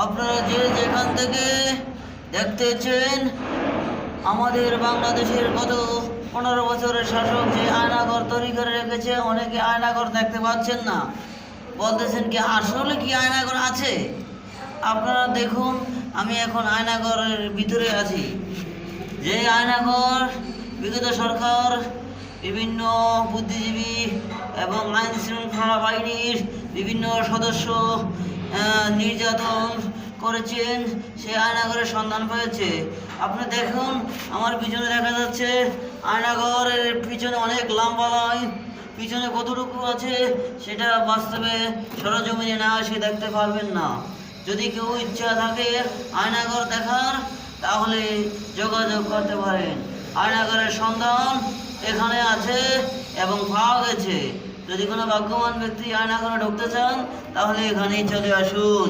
আপনারা যে যেখান থেকে দেখতেছেন, আমাদের বাংলাদেশের গত পনেরো বছরের শাসক যে আয়নাঘর তৈরি করে রেখেছে, অনেকে আয়নাঘর দেখতে পাচ্ছেন না। বলতেছেন কি, আসলে কি আয়নাঘর আছে? আপনারা দেখুন, আমি এখন আয়নাঘরের ভিতরে আছি। যে আয়নাঘর, বিগত সরকার, বিভিন্ন বুদ্ধিজীবী এবং আইন শৃঙ্খলা বাহিনীর বিভিন্ন সদস্য নির্যাতন করেছেন, সে আয়নাঘরের সন্ধান পেয়েছে। আপনি দেখুন, আমার পিছনে দেখা যাচ্ছে, আয়নাঘরের পিছনে অনেক লম্বা লাইন, পিছনে কতটুকু আছে সেটা বাস্তবে সরজমিনে না এসে দেখতে পারবেন না। যদি কেউ ইচ্ছা থাকে আয়নাঘর দেখার, তাহলে যোগাযোগ করতে পারেন। আয়নাঘরের সন্ধান এখানে আছে এবং পাওয়া গেছে। যদি কোনো ভাগ্যবান ব্যক্তি আয়নাঘরে ঢুকতে চান তাহলে এখানেই চলে আসুন।